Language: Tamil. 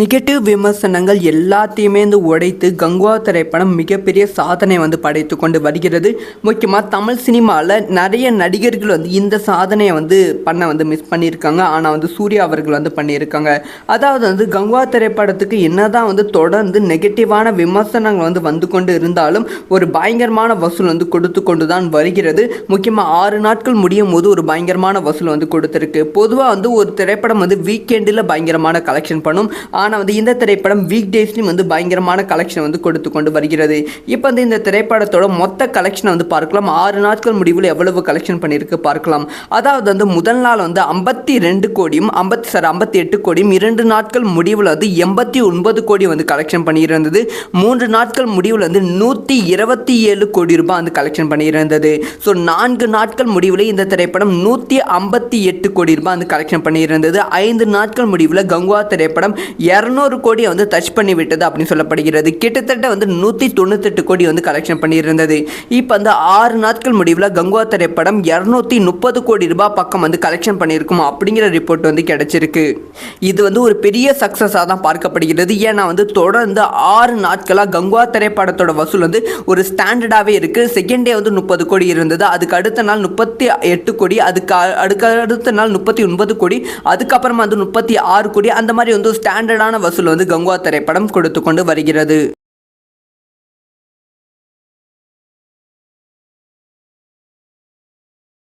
நெகட்டிவ் விமர்சனங்கள் எல்லாத்தையுமே வந்து உடைத்து கங்குவா திரைப்படம் மிகப்பெரிய சாதனை வந்து படைத்து கொண்டு வருகிறது. முக்கியமாக தமிழ் சினிமாவில் நிறைய நடிகர்கள் வந்து இந்த சாதனையை வந்து பண்ண வந்து மிஸ் பண்ணியிருக்காங்க. ஆனால் வந்து சூர்யா அவர்கள் வந்து பண்ணியிருக்காங்க. அதாவது வந்து கங்குவா திரைப்படத்துக்கு என்னதான் வந்து தொடர்ந்து நெகட்டிவான விமர்சனங்கள் வந்து வந்து கொண்டு இருந்தாலும் ஒரு பயங்கரமான வசூல் வந்து கொடுத்து கொண்டு தான் வருகிறது. முக்கியமாக ஆறு நாட்கள் முடியும் போது ஒரு பயங்கரமான வசூல் வந்து கொடுத்துருக்கு. பொதுவாக வந்து ஒரு திரைப்படம் வந்து வீக்கெண்டில் பயங்கரமான கலெக்ஷன் பண்ணும். ஆனால் வந்து இந்த திரைப்படம் வீக் டேஸ்லையும் வந்து பயங்கரமான கலெக்ஷன் வந்து கொடுத்து கொண்டு வருகிறது. இப்போ வந்து இந்த திரைப்படத்தோட மொத்த கலெக்ஷனை வந்து பார்க்கலாம். ஆறு நாட்கள் முடிவில் எவ்வளவு கலெக்ஷன் பண்ணியிருக்கு பார்க்கலாம். அதாவது வந்து முதல் நாள் வந்து ஐம்பத்தி ரெண்டு கோடியும் ஐம்பத்தி சார் ஐம்பத்தி எட்டு கோடியும் இரண்டு நாட்கள் முடிவில் வந்து எண்பத்தி ஒன்பது கோடி வந்து கலெக்ஷன் பண்ணியிருந்தது. மூன்று நாட்கள் முடிவில் வந்து நூற்றி இருபத்தி ஏழு கோடி ரூபாய் வந்து கலெக்ஷன் பண்ணியிருந்தது. ஸோ நான்கு நாட்கள் முடிவில் இந்த திரைப்படம் நூற்றி ஐம்பத்தி எட்டு கோடி ரூபாய் வந்து கலெக்ஷன் பண்ணியிருந்தது. ஐந்து நாட்கள் முடிவில் கங்குவா திரைப்படம் இரநூறு கோடியை வந்து டச் பண்ணி விட்டது அப்படின்னு சொல்லப்படுகிறது. கிட்டத்தட்ட வந்து நூற்றி தொண்ணூத்தெட்டு கோடி வந்து கலெக்ஷன் பண்ணியிருந்தது. இப்போ வந்து ஆறு நாட்கள் முடிவில் கங்குவா திரைப்படம் இரநூத்தி முப்பது கோடி ரூபாய் பக்கம் வந்து கலெக்ஷன் பண்ணியிருக்கும் அப்படிங்கிற ரிப்போர்ட் வந்து கிடைச்சிருக்கு. இது வந்து ஒரு பெரிய சக்ஸஸாக தான் பார்க்கப்படுகிறது. ஏன்னா வந்து தொடர்ந்து ஆறு நாட்களாக கங்குவா திரைப்படத்தோட வசூல் வந்து ஒரு ஸ்டாண்டர்டாகவே இருக்குது செகண்ட் டே வந்து முப்பது கோடி இருந்தது. அதுக்கு அடுத்த நாள் முப்பத்தி எட்டு கோடி அதுக்கு அடுக்க அடுத்த நாள் முப்பத்தி ஒன்பது கோடி அதுக்கப்புறமா வந்து முப்பத்தி ஆறு கோடி. அந்த மாதிரி வந்து ஸ்டாண்டர்ட் ஸ்டாண்டர்டான வசூல் வந்து கங்குவா திரைப்படம் கொடுத்து கொண்டு வருகிறது.